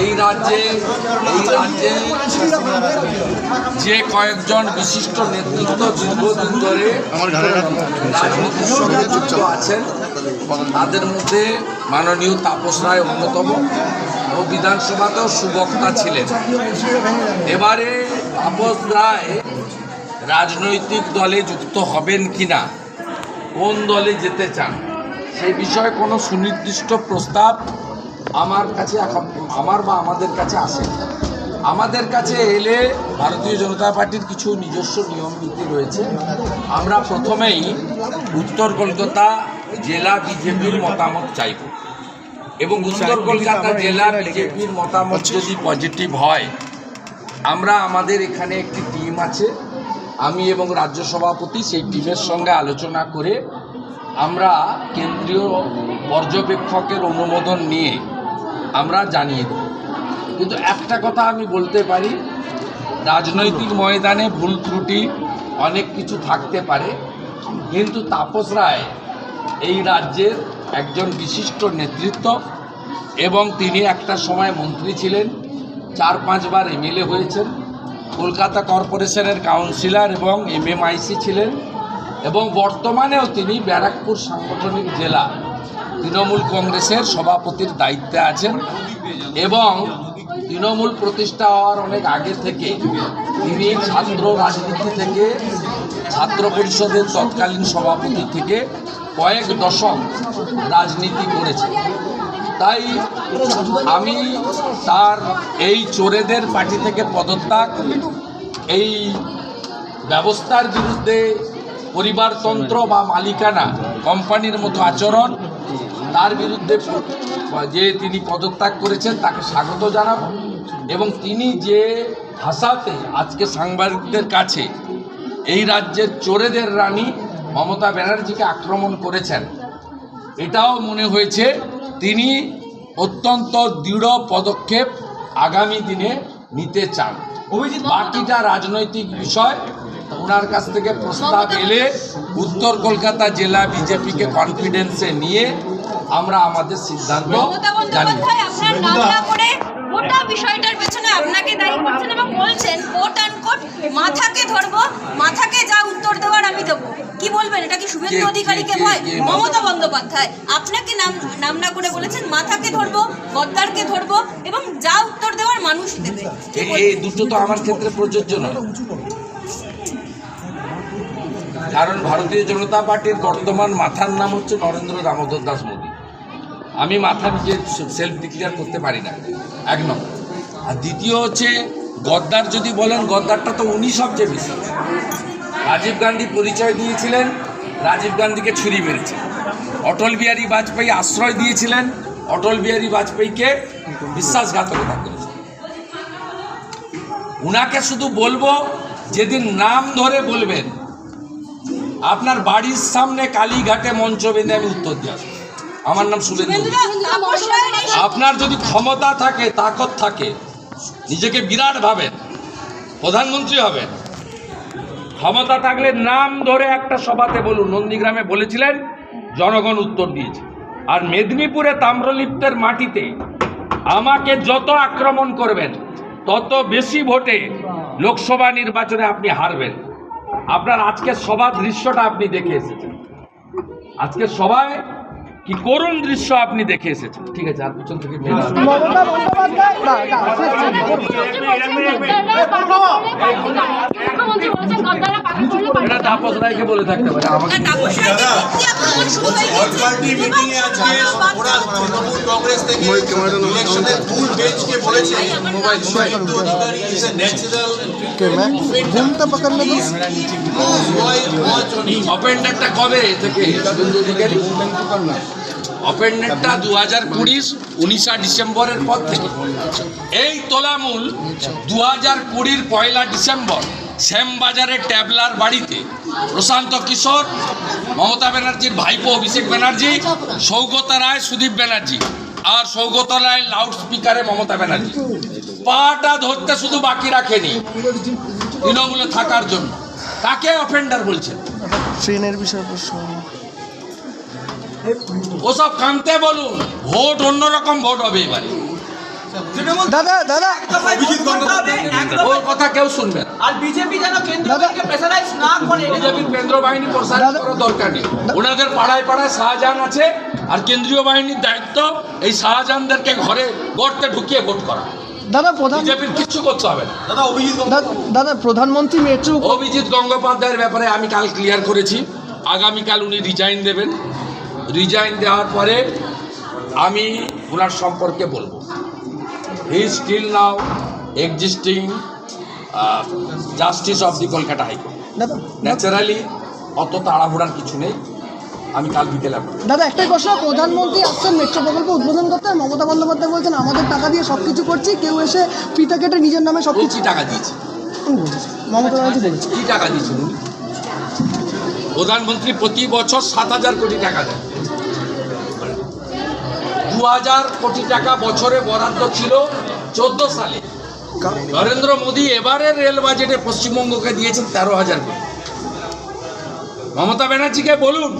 এই রাজ্যে এই রাজ্যে যে কয়েকজন বিশিষ্ট নেতৃত্ব দীর্ঘদিন ধরে। রাজনীতির সঙ্গে যুক্ত আছেন তাদের মধ্যে মাননীয় তাপস রায় অন্যতম ও বিধানসভাতেও সুবক্তা ছিলেন এবারে তাপস রায় রাজনৈতিক দলে যুক্ত হবেন কিনা কোন দলে যেতে চান সেই বিষয়ে কোনো সুনির্দিষ্ট প্রস্তাব আমার কাছে এখন আমার বা আমাদের কাছে আসে। আমাদের কাছে এলে ভারতীয় জনতা পার্টির কিছু নিজস্ব নিয়ম নীতি রয়েছে। আমরা প্রথমেই উত্তর কলকাতা জেলা বিজেপির মতামত চাইব। এবং উত্তর কলকাতা জেলা বিজেপির মতামত যদি পজিটিভ হয়, আমরা আমাদের এখানে একটি টিম আছে। আমি এবং রাজ্য সভাপতি সেই টিমের সঙ্গে আলোচনা করে আমরা কেন্দ্রীয় পর্যবেক্ষকের অনুমোদন নিয়ে আমরা জানিয়ে দেব। কিন্তু একটা কথা আমি বলতে পারি, রাজনৈতিক ময়দানে ভুল ত্রুটি অনেক কিছু থাকতে পারে, কিন্তু তাপস রায় এই রাজ্যের একজন বিশিষ্ট নেতৃত্ব এবং তিনি একটা সময় মন্ত্রী ছিলেন, চার পাঁচবার এমএলএ হয়েছেন, কলকাতা কর্পোরেশনের কাউন্সিলর এবং এমএমআইসি ছিলেন এবং বর্তমানেও তিনি ব্যারাকপুর সাংগঠনিক জেলা তৃণমূল কংগ্রেসের সভাপতির দায়িত্বে আছেন এবং তৃণমূল প্রতিষ্ঠা হওয়ার অনেক আগে থেকে তিনি ছাত্র রাজনীতি থেকে, ছাত্র পরিষদের তৎকালীন সভাপতি থেকে কয়েক দশক রাজনীতি করেছেন। তাই আমি তার এই চোরেদের পার্টি থেকে পদত্যাগ, এই ব্যবস্থার বিরুদ্ধে পরিবারতন্ত্র বা মালিকানা কোম্পানির মতো আচরণ তার বিরুদ্ধে যে তিনি পদত্যাগ করেছেন তাকে স্বাগত জানাব। এবং তিনি যে ভাষাতে আজকে সাংবাদিকদের কাছে এই রাজ্যের চোরেদের রানী মমতা ব্যানার্জিকে আক্রমণ করেছেন এটাও মনে হয়েছে তিনি অত্যন্ত দৃঢ় পদক্ষেপ আগামী দিনে নিতে চান। বাকিটা রাজনৈতিক বিষয় ওনার কাছ থেকে প্রস্তাব এলে উত্তর কলকাতা জেলা বিজেপিকে কনফিডেন্সে নিয়ে আমরা আমাদের সিদ্ধান্ত জানি বন্দ্যোপাধ্যায় আপনার নাম না করে গোটা বিষয়টার পেছনে আপনাকে দায়ী করছেন এবং বলছেন কোট অ্যান্ড কোট মাথাকে ধরবো মাথাকে যা উত্তর দেওয়ার আমি দেবো। কি বলবেন? এটা কি শুভেন্দু অধিকারীকে ভয়? মমতা বন্দ্যোপাধ্যায়। আপনাকে নাম নাম না করে বলেছেন মাথাকে ধরবো গদ্দারকে ধরবো এবং যা উত্তর দেওয়ার মানুষ দেবে? এই দুটো তো আমার ক্ষেত্রে প্রযোজ্য নয়। কারণ ভারতীয় জনতা পার্টির বর্তমান মাথার নাম হচ্ছে নরেন্দ্র দামোদর দাস মোদী। আমি মাথা নিজে সেলফ ডিক্লেয়ার করতে পারি না। এক নম্বর। আর দ্বিতীয় হচ্ছে, গদ্দার যদি বলেন, গদ্দারটা তো উনি সবচেয়ে বেশি। রাজীব গান্ধী পরিচয় দিয়েছিলেন, রাজীব গান্ধীকে ছুরি মেরেছে। অটল বিহারী বাজপেয়ী আশ্রয় দিয়েছিলেন, অটল বিহারী বাজপেয়ীকে বিশ্বাসঘাতকতা করেছে। উনাকে শুধু বলব, যেদিন নাম ধরে বলবেন আপনার বাড়ির সামনে কালীঘাটে মঞ্চ বেঁধে আমি উত্তর দিয়ে আসব আমার নাম শুভেন্দু আপনার যদি ক্ষমতা থাকে তাকত থাকে নিজেকে বিরাট ভাবেন প্রধানমন্ত্রী হবেন ক্ষমতা থাকলে নাম ধরে একটা সভাতে বলুন। নন্দীগ্রামে বলেছিলেন জনগণ উত্তর দিয়েছে। আর মেদিনীপুরে তাম্রলিপ্তের মাটিতে আমাকে যত আক্রমণ করবেন তত বেশি ভোটে লোকসভা নির্বাচনে আপনি হারবেন। আপনার আজকের সভা দৃশ্যটা আপনি দেখে এসেছেন আজকের সবাই কি করুণ দৃশ্য আপনি দেখে এসেছেন ঠিক আছে আর পিছন থেকে মুখ্যমন্ত্রী বলেছেন তাপস রায়কে বলে থাকতে পারে। আমাকে হয়ে ঘুমটা পকড়লে অপেন্ডারটা কবে থেকে শুভেন্দু দু হাজার কুড়ির উনিশা ডিসেম্বরের পর থেকে। এই তোলামূল দু হাজার কুড়ির পয়লা ডিসেম্বর। শ্যামবাজারের ট্যাবলার বাড়িতে প্রশান্ত কিশোর মমতা ব্যানার্জির ভাইপো অভিষেক ব্যানার্জি সৌগত রায় সুদীপ ব্যানার্জি আর সৌগত রায় লাউড স্পিকারে মমতা ব্যানার্জি। পাটা ধরতে শুধু বাকি রাখেনি তৃণমূলে থাকার জন্য। তাকে অফেন্ডার বলছেন? ট্রেনের বিষয়ে প্রশ্ন। ওসব কানতে বলুন ভোট অন্যরকম ভোট হবে এবারে। দাদা দাদা। ওর কথা কেউ শুনবে আর বিজেপি যেন কেন্দ্র প্রেসারাইজ না করে বিজেপির কেন্দ্র বাহিনী প্রসার করার দরকার নেই। ওনাদের পাড়ায় পাড়ায় শাহজাহান আছে আর কেন্দ্রীয় বাহিনীর দায়িত্ব এই শাহজাহানদেরকে ঘরে গর্তে ঢুকিয়ে ভোট করা। দাদা প্রধান বিজেপির কিচ্ছু করতে হবে না। দা- দাদা প্রধানমন্ত্রী মেট্রো অভিজিৎ গঙ্গোপাধ্যায়ের ব্যাপারে আমি কাল ক্লিয়ার করেছি। আগামীকাল উনি রিজাইন দেবেন। রিজাইন দেওয়ার পরে আমি ওনার সম্পর্কে বলব। He still now existing justice of the Kolkata high court. Naturally অত তাড়াহুড়ার কিছু নেই। আমি কাল বিকেলে দাদা একটাই প্রশ্ন প্রধানমন্ত্রী আসছেন মেট্রো প্রকল্প উদ্বোধন করতে মমতা বন্দ্যোপাধ্যায় বলছেন আমাদের টাকা দিয়ে সব কিছু করছি কেউ এসে ফিতা কেটে নিজের নামে সব কিছু টাকা দিয়েছে। মমতা কি টাকা দিয়েছেন প্রধানমন্ত্রী প্রতি বছর সাত হাজার কোটি টাকা দেন। দু হাজার কোটি টাকা বছরে বরাদ্দ ছিল চোদ্দ সালে। নরেন্দ্র মোদী এবারের রেল বাজেটে পশ্চিমবঙ্গকে দিয়েছেন তেরো হাজার কোটি। মমতা ব্যানার্জিকে বলুন।